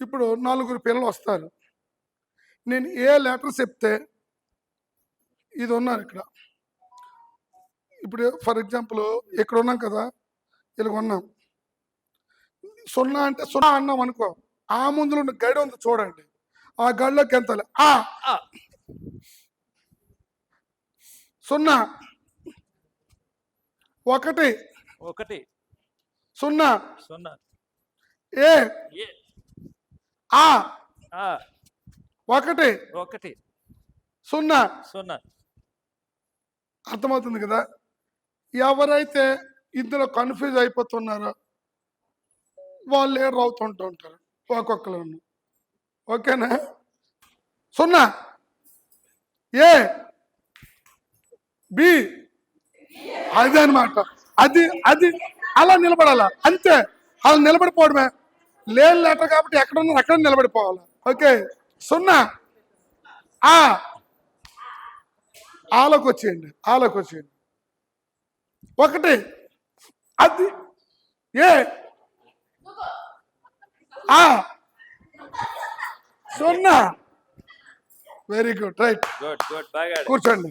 ఇప్పుడు నలుగురు పిల్లలు వస్తారు. నేను ఏ లెటర్ చెప్తే ఇది ఉన్నారు ఇక్కడ. ఇప్పుడు ఫర్ ఎగ్జాంపుల్ ఇక్కడ ఉన్నాం కదా ఇలా ఉన్నాం. సున్నా అంటే సున్నా అన్నాం అనుకో ఆ ముందులో ఉన్న గడి ఉంది చూడండి. ఆ గడిలోకి ఆ! ఆ. సున్నా. ఒకటి. ఒకటి. సున్నా. సున్నా. ఏ? ఆ. ఒకటి. ఒకటి. సున్నా. సున్నా. అర్థమవుతుంది కదా? ఎవరైతే ఇందులో కన్ఫ్యూజ్ అయిపోతున్నారో వాళ్ళు ఏడు అవుతుంటూ ఉంటారు ఒక్కొక్కరు ఓకేనా? సున్నా. ఏ. బి. అది అనమాట అది అది అలా నిలబడాల? అంతే. అలా నిలబడిపోవడమే. లేని లెటర్ కాబట్టి ఎక్కడ ఉన్నారు అక్కడ నిలబడిపోవాలి. ఓకే? సున్నా. ఆ. ఆలోకి వచ్చేయండి ఆలోకి వచ్చేయండి ఒకటి. అది. ఏ. ఆ. సున్నా. Very good right. కూర్చోండి.